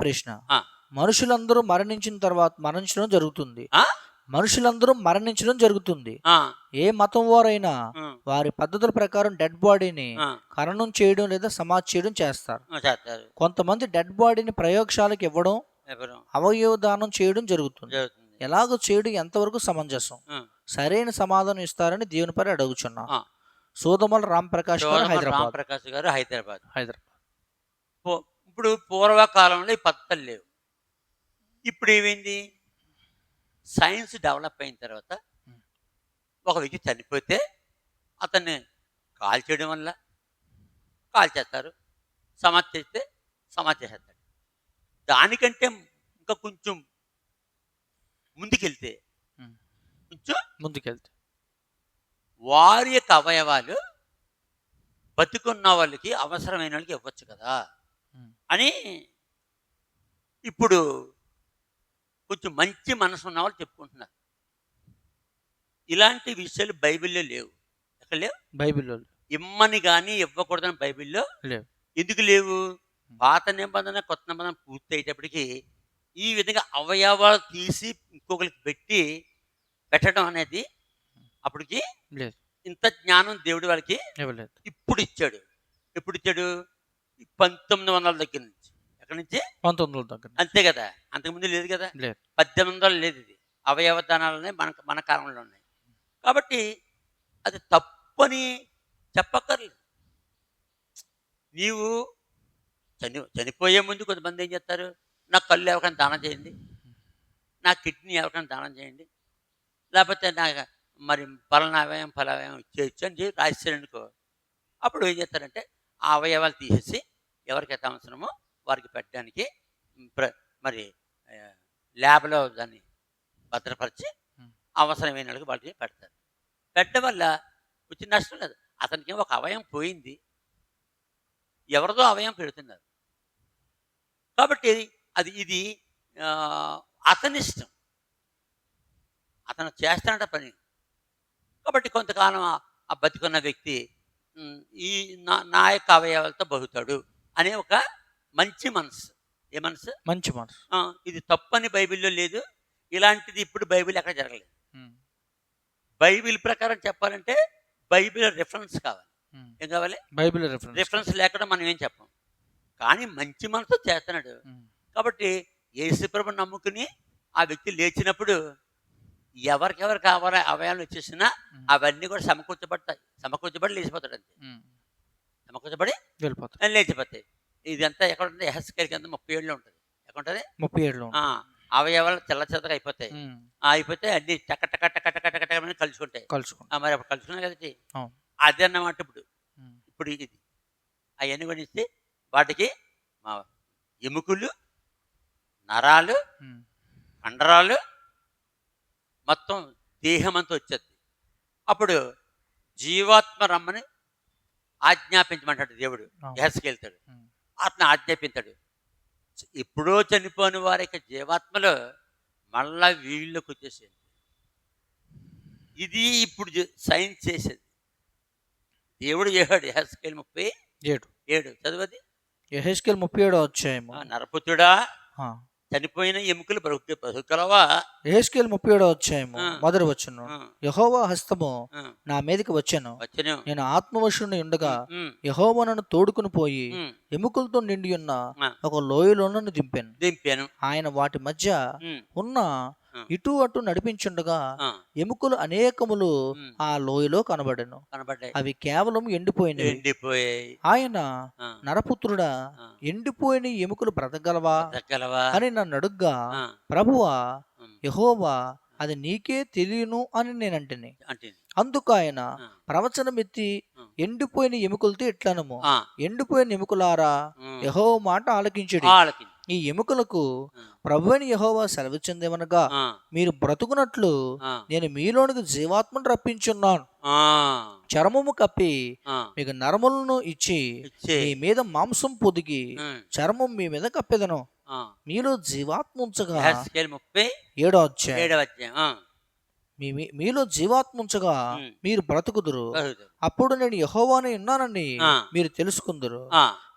ప్రశ్న. మనుషులందరూ మరణించిన తర్వాత మరణించడం జరుగుతుంది? మనుషులందరూ మరణించడం జరుగుతుంది. ఏ మతం వారైనా వారి పద్ధతుల ప్రకారం డెడ్ బాడీని ఖననం చేయడం లేదా సమాధి చేయడం చేస్తారు. కొంతమంది డెడ్ బాడీని ప్రయోగశాలకు ఇవ్వడం ఎవరు అవయవ దానం చేయడం జరుగుతుంది. ఎలాగో చేయడం ఎంతవరకు సమంజసం. సరైన సమాధానం ఇస్తారని దేవుని పరి అడుగుచున్నా. సోదమల రాంప్రకాష్ గారు చోళమల హైదరాబాద్. రామప్రకాష్ గారు హైదరాబాద్. హైదరాబాద్. ఇప్పుడు పూర్వకాలంలో ఈ పద్ధతులు లేవు ఇప్పుడు ఏమైంది సైన్స్ డెవలప్ అయిన తర్వాత. ఒక వ్యక్తి చనిపోతే అతన్ని కాల్ చేయడం వల్ల కాల్ చేస్తారు సమాధి చేస్తే సమాధి చేసేస్తాడు దానికంటే ఇంకా కొంచెం ముందుకెళ్తే. కొంచెం ముందుకెళ్తే వారి యొక్క అవయవాలు బతుకున్న వాళ్ళకి అవసరమైన వాళ్ళకి ఇవ్వచ్చు కదా. అని ఇప్పుడు కొంచెం మంచి మనసు ఉన్న వాళ్ళు చెప్పుకుంటున్నారు. ఇలాంటి విషయాలు బైబిల్లో లేవు. ఎక్కడ లేవు? బైబిల్లో ఇమ్మని కానీ ఇవ్వకూడదని బైబిల్లో లేవు. ఎందుకు లేవు? పాత నిబంధన కొత్త నిబంధన పూర్తి అయ్యేటప్పటికి ఈ విధంగా అవయవాలు తీసి ఇంకొకరికి పెట్టి పెట్టడం అనేది అప్పటికి లేదు. ఇంత జ్ఞానం దేవుడు వాళ్ళకి ఇవ్వలేదు. ఇప్పుడు ఇచ్చాడు. ఎప్పుడు ఇచ్చాడు? పంతొమ్మిది వందల దగ్గర నుంచి. ఎక్కడి నుంచి? పంతొమ్మిది వందల దగ్గర అంతే కదా. అంతకుముందు లేదు కదా? లేదు. పద్దెనిమిది వందలు లేదు ఇది. అవయవ దానాలనే మన మన కాలంలో ఉన్నాయి. కాబట్టి అది తప్పని చెప్పక్కర్లేదు. నీవు చని చనిపోయే ముందు కొంతమంది ఏం చేస్తారు? నా కళ్ళు ఎవరికైనా దానం చేయండి. నా కిడ్నీ ఎవరికైనా దానం చేయండి. లేకపోతే నా మరి పలానా అవయవం ఫలావయం ఇచ్చేయచ్చు అని అనుకో అప్పుడు ఏం చేస్తారంటే ఆ అవయవాలు తీసేసి ఎవరికైతే అవసరమో వారికి పెట్టడానికి మరి ల్యాబ్లో దాన్ని భద్రపరిచి. అవసరమైన వాళ్ళకి వాళ్ళకి పెడతారు. పెట్టడం వల్ల వచ్చిన నష్టం లేదు. అతనికి ఒక అవయం పోయింది. ఎవరిదో అవయం పెడుతున్నారు. కాబట్టి అది ఇది అతని ఇష్టం అతను చేస్తానంట పని. కాబట్టి కొంతకాలం ఆ- బతికున్న వ్యక్తి "ఉమ్, ఈ నా నా యొక్క అవయవాలతో బతుకుతాడు అనే ఒక మంచి మనసు ఏ మనసు మంచి మనసు ఇది తప్పని బైబిల్లో లేదు. ఇలాంటిది ఇప్పుడు బైబిల్ ఎక్కడ జరగలేదు. బైబిల్ ప్రకారం చెప్పాలంటే బైబిల్ రిఫరెన్స్ కావాలి. ఏం కావాలి? Bible reference. రిఫరెన్స్ లేకుండా మనం ఏం చెప్పం. కానీ మంచి మనసు చేస్తున్నాడు. కాబట్టి యేసుప్రభు నమ్ముకుని ఆ వ్యక్తి లేచినప్పుడు ఎవరికెవరు కావాలో అవయాలు వచ్చేసినా ఉమ్, అవన్నీ కూడా సమకూర్చబడతాయి. సమకూర్చబడి లేచిపోతాడు అంతే. సమకూర్చబడి వెళ్ళిపోతాయి లేచిపోతాయి. ఇదంతా ఎక్కడ ఉంటుంది? ఎహస్కేల్ కింద ముప్పై ఏళ్ళు ఉంటుంది. ఎక్కడ ఉంటుంది? ముప్పై ఆ, అవయవాలు తెల్ల చెత్తగా అయిపోతాయి. అయిపోతే అన్ని టక టక టక టక టక టక అని కలుసుకుంటాయి. కలుసుకుంటాం ఆ, మరి అప్పుడు కలుసుకున్నాయి కదండి అవును. అదే అన్నమాట ఇప్పుడు ఇప్పుడు ఇది. అవన్నీ కొనిస్తే వాటికి మా ఎముకలు నరాలు కండరాలు మొత్తం దేహం అంతా వచ్చేది. అప్పుడు జీవాత్మ రమ్మని ఆజ్ఞాపించమంటాడు దేవుడు. ఎహస్కెళ్తాడు ఆత్మ ఆజ్ఞాపించాడు. ఎప్పుడో చనిపోయిన వారి యొక్క జీవాత్మలో మళ్ళా వీళ్ళకి వచ్చేసేది. ఇది ఇప్పుడు సైన్స్ చేసేది. దేవుడు చేశాడు ఎహస్కేల్ ముప్పై ఏడు. ఏడు. చదువది ఎహెచ్కెల్ ముప్పై ఏడో నరపుత్రుడా ఆ. చనిపోయిన ఎముకలు బ్రతుకు బ్రతుకలవా ఎహెచ్కెల్ ముప్పై ఏడో వచ్చాయేమో. మొదటి వచ్చును యహోవా హస్తము నా మీదకి వచ్చాను. నేను ఆత్మవశుని ఉండగా యహోవా నన్ను తోడుకుని పోయి ఎముకలతో నిండి ఉన్న. ఒక లోయలో నన్ను దింపాను. దింపాను. ఆయన వాటి మధ్య ఉన్న. ఇటు అటు నడిపించుండగా ఎముకలు అనేకములు ఆ లోయలో కనబడెను. కనబడ్డాయి. అవి కేవలం ఎండిపోయినవి. ఎండిపోయాయి. ఆయన నరపుత్రుడా ఎండిపోయిన ఎముకలు బ్రతకగలవా? అని నన్ను అడుగ్గా ప్రభువా యహోవా అది నీకే తెలియను అని నేనంటిని. అంటే అందుకు ఆయన ఆ, ప్రవచనమెత్తి ఆ. ఎండిపోయిన ఎముకలతో ఎట్లనము? ఎండిపోయిన ఎముకలారా? యహోవ మాట ఆలకించుడి. ఆలకించు. ఈ ఎముకలకు ఆ, ప్రభువైన యహోవా సెలవిచ్చిందేమనగా మీరు బ్రతుకున్నట్లు నేను మీలోనికి జీవాత్మను రప్పించున్నాను. చర్మము కప్పి మీకు నరములను ఇచ్చి. మీ మీద మాంసం పొదిగి చర్మం మీ మీద కప్పెదను. మీలో జీవాత్మ ఉంచగా ముప్పై ఏడో అధ్యాయం. అధ్యాయం మీ మీలో జీవాత్మ ఉంచగా ఉమ్. మీరు బ్రతుకుదురు. అప్పుడు నేను యహోవాని ఉన్నానని. మీరు తెలుసుకుందరు.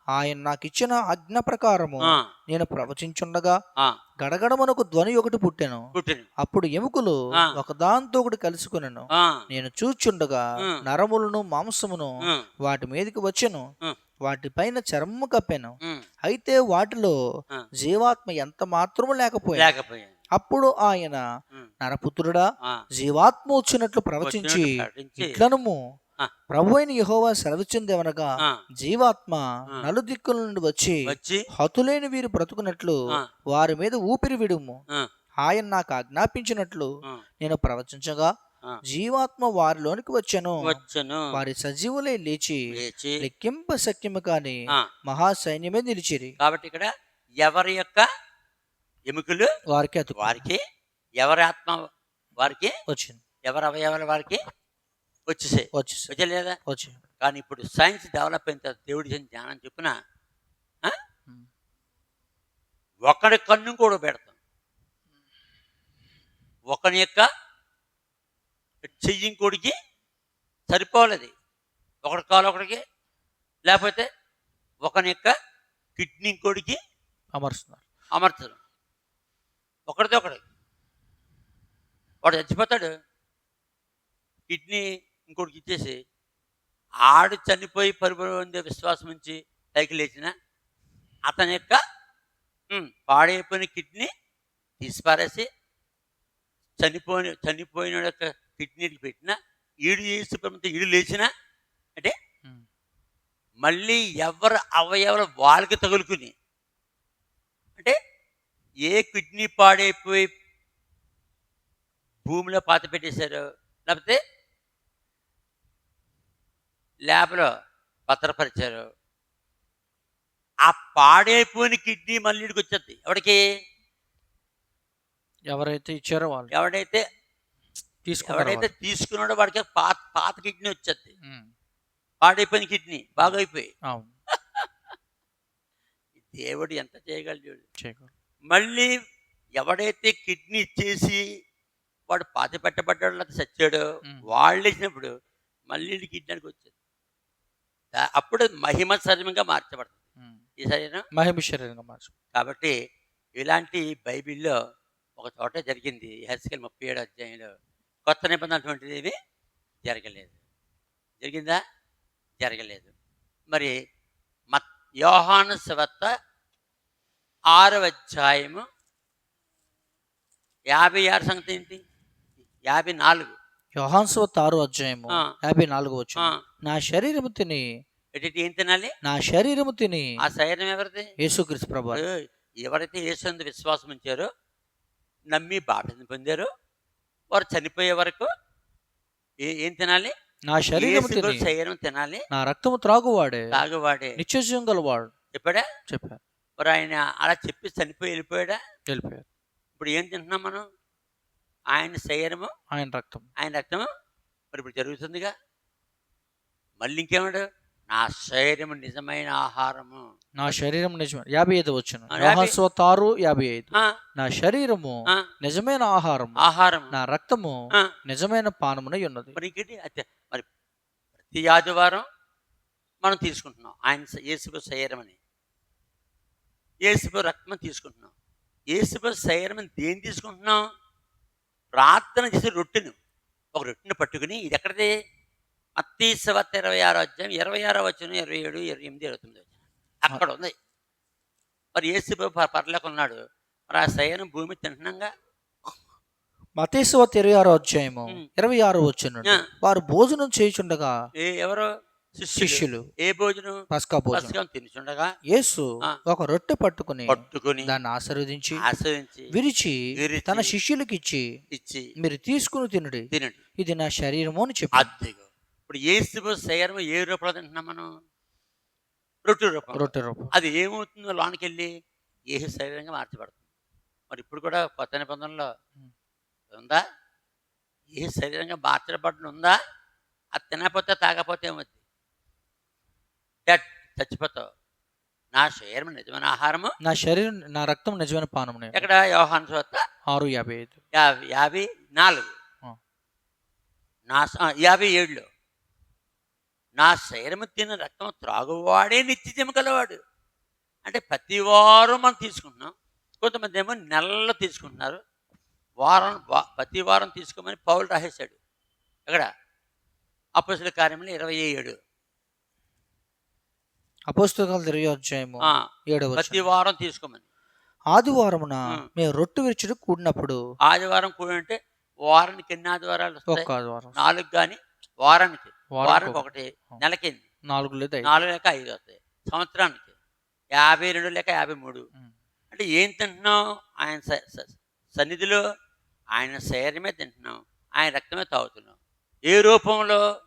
ఆయన నాకిచ్చిన ఆజ్ఞ ప్రకారము నేను ప్రవచించుండగా గడగడమనకు ధ్వని ఒకటి పుట్టెను. అప్పుడు ఎముకలు. ఒకదాంతో ఒకటి కలుసుకునెను. ఆ, నేను చూచుండగా. నరములను మాంసమును వాటి మీదకి వచ్చెను. వాటిపైన చర్మము కప్పెను. అయితే వాటిలో. జీవాత్మ ఎంత మాత్రము లేకపోయాను అప్పుడు ఆయన నరపుత్రుడా జీవాత్మ వచ్చినట్లు ప్రవచించి ఇట్లనము ఆ. ప్రభు అయిన యహోవా సెలవిచ్చిందేమనగా జీవాత్మ. నలుదిక్కుల నుండి వచ్చి వచ్చి హతులేని వీరు బ్రతుకున్నట్లు వారి మీద ఊపిరి విడుము. ఆయన నాకు ఆజ్ఞాపించినట్లు నేను ప్రవచించగా. జీవాత్మ వారిలోనికి వచ్చాను. వచ్చును. వారి సజీవులే లేచి లెక్కింప శక్యము కాని మహాసైన్యమే నిలిచిరి. కాబట్టి ఇక్కడ ఎవరి యొక్క ఎముకలు? వారికి వారికి ఎవరి ఆత్మ? వారికి? వచ్చింది ఎవరి అవయవాలు వారికి? వచ్చేసాయి. వచ్చి వచ్చలేదా వచ్చి కానీ ఇప్పుడు సైన్స్ డెవలప్ అయిన తర్వాత దేవుడి జ్ఞానం చెప్పిన. ఒకడి కన్ను కూడా పెడతాం. ఒకని యొక్క చెయ్యి ఇంకోడికి సరిపోలేదు. ఒకటి కాలు ఒకడికి లేకపోతే ఒకని యొక్క కిడ్నీ ఇంకోడికి అమరుస్తున్నారు. అమర్చరు ఒకడితో ఒకటి. వాడు చచ్చిపోతాడు. కిడ్నీ ఇంకోటికి ఇచ్చేసి ఆడు చనిపోయి పరిపొందే విశ్వాసం నుంచి పైకి లేచిన అతని యొక్క పాడైపోయిన కిడ్నీ తీసి పారేసి చనిపోయిన చనిపోయిన యొక్క కిడ్నీకి పెట్టిన ఈడు చేసి ఈడు లేచిన అంటే. మళ్ళీ ఎవరి అవయవాలు వాళ్ళకి తగులుకుని అంటే ఏ కిడ్నీ పాడైపోయి భూమిలో పాత పెట్టేశారు లేకపోతే ల్యాబ్లో భద్రపరిచారు. ఆ పాడైపోయిన కిడ్నీ మళ్ళీ వచ్చేది. ఎవడికి? ఎవరైతే ఇచ్చారో వాళ్ళు. ఎవడైతే ఎవడైతే. తీసుకున్నాడో వాడికి పాత పాత కిడ్నీ వచ్చేది. పాడైపోయిన కిడ్నీ బాగైపోయి. దేవుడు ఎంత చేయగలడు మళ్ళీ ఎవడైతే కిడ్నీ ఇచ్చేసి వాడు పాత పెట్టబడ్డాడు లేకపోతే చచ్చాడో. వాళ్ళు ఇచ్చినప్పుడు మళ్ళీ కిడ్నీకి వచ్చేది. అప్పుడు మహిమ శరీరంగా మార్చబడుతుంది. ఈ శరీరం మహిమ శరీరంగా మార్చు కాబట్టి ఇలాంటి బైబిల్లో ఒక చోట జరిగింది హెస్కెల్ ముప్పై ఏడు అధ్యాయంలో. కొత్త నిబంధన అటువంటిది ఏమీ జరగలేదు. జరిగిందా? జరగలేదు. మరి మత్ యోహాను శవత్త ఆరవ అధ్యాయము యాభై ఆరు సంగతి ఏంటి? యాభై నాలుగు. యోహాన్సువత్ ఆరు అధ్యాయము. యాభై నాలుగు వచ్చు నా శరీరము తిని ఎటు ఏం తినాలి? నా శరీరము తిని ఆ శరీరం ఎవరిది? యేసుక్రీస్తు ప్రభు ఎవరైతే యేసందు విశ్వాసం ఉంచారో నమ్మి బాప్తిజం పొందారో వారు చనిపోయే వరకు ఏ- తినాలి? నా శరీరము యేసు తిని శరీరం తినాలి. నా రక్తము త్రాగువాడే తాగువాడే నిత్యజీవం గలవాడు. చెప్పాడా? చెప్పారు మరి ఆయన అలా చెప్పి చనిపోయి వెళ్ళిపోయాడా? వెళ్ళిపోయారు ఇప్పుడు ఏం తింటున్నాం మనం? ఆయన శరీరము ఆయన రక్తం ఆయన రక్తము మరి ఇప్పుడు జరుగుతుందిగా? మళ్ళీ ఇంకేమాడు నా శరీరము నిజమైన ఆహారము. నా శరీరం నిజమే. యాభై ఐదు వచ్చును. ఆ, యాభై- ఐదు. నా శరీరము నిజమైన ఆహారం ఆహారం నా రక్తము నిజమైన పానమునై ఉన్నది. మరి అతే మరి ప్రతి ఆదివారం మనం తీసుకుంటున్నాం. ఆయన యేసుపు శరీరం అని యేసుపు రక్తం తీసుకుంటున్నాం. యేసుపు శరీరం దేని తీసుకుంటున్నాం? ప్రార్థన చేసే రొట్టెను. ఒక రొట్టెను పట్టుకుని ఇది ఎక్కడిది? మత్తీసవత్ ఇరవై ఆరో అధ్యాయం ఇరవై ఆరో వచ్చిన ఇరవై ఏడు ఇరవై ఎనిమిది ఇరవై తొమ్మిది వచ్చిన అక్కడ ఉంది. మరి యేసుపు పర్లేక ఉన్నాడు మరి ఆ శయనం భూమి తింటున్నాగా? మతేశ్వత్ ఇరవై ఆరో అధ్యాయము. ఇరవై ఆరు వచ్చును. వారు భోజనం చేయుచుండగా ఏ ఎవరు? శిష్యులు. ఏ భోజనం? పస్కా భోజనం. తినుచుండగా? యేసు. ఒక రొట్టె పట్టుకుని పట్టుకుని దాన్ని ఆశీర్వదించి ఆశ్రయించి విరిచి తన శిష్యులకి ఇచ్చి ఇచ్చి మీరు తీసుకుని తినుడి. తినండి. ఇది నా శరీరము అని చెప్పి ఇప్పుడు ఏసు శరీరం ఏ రూపంలో తింటున్నాం మనం? రొట్టె రూపం రొట్టె రూపం. అది ఏమవుతుందో లోనికి వెళ్ళి ఏ శరీరంగా మార్చబడుతుంది. మరి ఇప్పుడు కూడా కొత్త నిబంధనలో. ఉందా? ఏ శరీరంగా మార్చబడిన ఉందా అది తినకపోతే తాగకపోతే ఏమవుద్ది? డెడ్ చచ్చిపోతావు. నా శరీరం నిజమైన ఆహారము? నా శరీరం నా రక్తం నిజమైన పానమునే ఎక్కడ? వ్యవహాన్ చోత ఆరు యాభై ఐదు. యాభై యాభై నాలుగు. నా యాభై ఏడులో. నా శరీరము తిన్న రక్తం త్రాగువాడే నిత్యజమ గలవాడు. అంటే ప్రతి వారం మనం తీసుకుంటున్నాం. కొంతమంది ఏమో నెలలు తీసుకుంటున్నారు. వారం ప్రతి వారం తీసుకోమని పౌలు రాసేశాడు. ఎక్కడ అప్పసుల కార్యంలో ఇరవై ఏడు. అపోస్తకాలు తిరిగి అధ్యాయము ఆ, ఏడవ ప్రతి వారం తీసుకోమని. ఆదివారమున. మేము రొట్టె విరుచుడు కూడినప్పుడు ఆదివారం కూడా అంటే వారానికి ఎన్ని ఆదివారాలు నాలుగు కానీ వారానికి. వారానికి ఒకటి. నెలకి? నాలుగు లేదా. నాలుగు లేక ఐదు వస్తాయి. సంవత్సరానికి యాభై రెండు లేక యాభై మూడు. అంటే ఏం తింటున్నాం ఆయన సన్నిధిలో ఆయన శరీరమే తింటున్నాం ఆయన రక్తమే తాగుతున్నాం ఏ రూపంలో?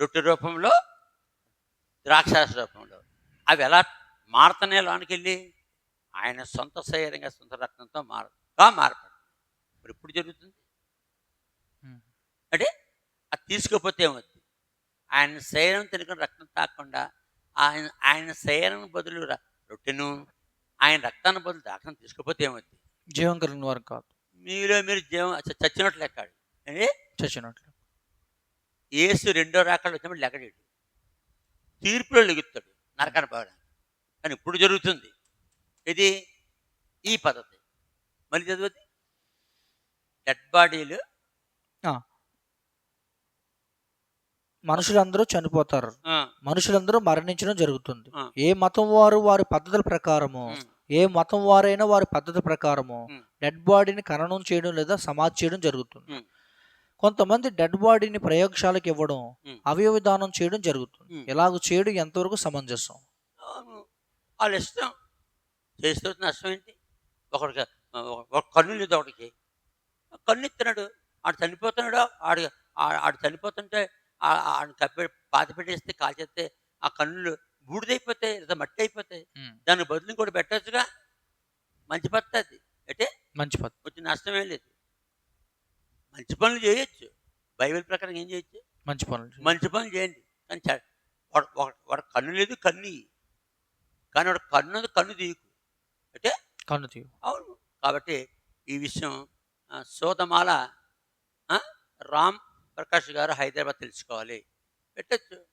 రొట్టె రూపంలో? ద్రాక్షారస రూపంలో. అవి ఎలా మారుతున్నాయి లోనికి వెళ్ళి ఆయన సొంత శరీరంగా సొంత రక్తంతో మారుగా మారపడు. మరి ఎప్పుడు జరుగుతుంది. అంటే అది తీసుకోకపోతే ఏమవుతుంది? ఆయన శరీరం తినకుండా రక్తం తాకుండా ఆయన ఆయన శరీరం బదులు రొట్టెను ఆయన రక్తాన్ని బదులు రక్తం తీసుకోకపోతే ఏమవుతుంది జీవం కలిగిన వారు కాదు. మీలో మీరు జీవం చచ్చినట్లు లెక్కాడు చచ్చినట్లు. ఏసు రెండో రాకళ్ళు వచ్చినప్పుడు లెక్కడాడు తీర్పులో లెగుతాడు నరకాన్ని పోవడానికి. కానీ ఇప్పుడు జరుగుతుంది. ఇది ఈ పద్ధతి. మళ్ళీ చదువుది డెడ్ బాడీలు మనుషులందరూ చనిపోతారు. మనుషులందరూ మరణించడం జరుగుతుంది. ఏ మతం వారు వారి పద్ధతుల ప్రకారము ఏ మతం వారైనా వారి పద్ధతి ప్రకారము. డెడ్ బాడీని ఖననం చేయడం లేదా సమాధి చేయడం జరుగుతుంది. కొంతమంది డెడ్ బాడీని ప్రయోగశాలకు ఇవ్వడం దానం చేయడం జరుగుతుంది. ఇలాగ చేయడం ఎంతవరకు సమంజసం. వాళ్ళ ఇష్టం. చేస్తూ నష్టం ఏంటి? ఒకడికి ఒక కన్ను లేదు ఒకడికి. కన్ను ఇస్తున్నాడు ఆడు చనిపోతున్నాడు ఆడు ఆడు చనిపోతుంటే ఆ- ఆడిని కప్పి పాతి పెట్టేస్తే కాల్చేస్తే ఆ కన్నులు బూడిదైపోతాయి లేదా మట్టి అయిపోతాయి దాని బదులు ఇంకోటి పెట్టచ్చుగా. మంచి పద్ధతి అంటే మంచి పద్ధతి వచ్చి నష్టం ఏం లేదు. మంచి పనులు చేయొచ్చు. బైబిల్ ప్రకారం ఏం చేయొచ్చు? మంచి పనులు మంచి పనులు చేయండి. కానీ వాడు కన్ను లేదు కన్ను. కానీ వాడు కన్ను కన్ను తీయకు. అంటే కన్ను తీయు అవును. కాబట్టి ఈ విషయం సోదమాల రామ్ ప్రకాష్ గారు హైదరాబాద్ తెలుసుకోవాలి. పెట్టచ్చు.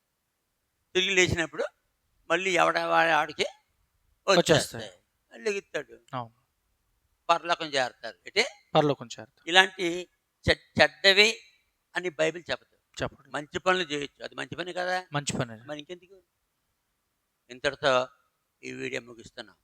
తిరిగి లేచినప్పుడు మళ్ళీ ఎవడ వాడి ఆడికి వచ్చేస్తాయి. మళ్ళీ ఎగుతాడు పరలోకం చేరుతారు. అంటే పరలోకం చేరుతారు. ఇలాంటి చెడ్- చెడ్డవి అని బైబిల్ చెప్పదు. చెప్పండి మంచి పనులు చేయొచ్చు. అది మంచి పని కదా? మంచి పని. మరి ఇంకెందుకు? ఇంతటితో ఈ వీడియో ముగిస్తున్నాం.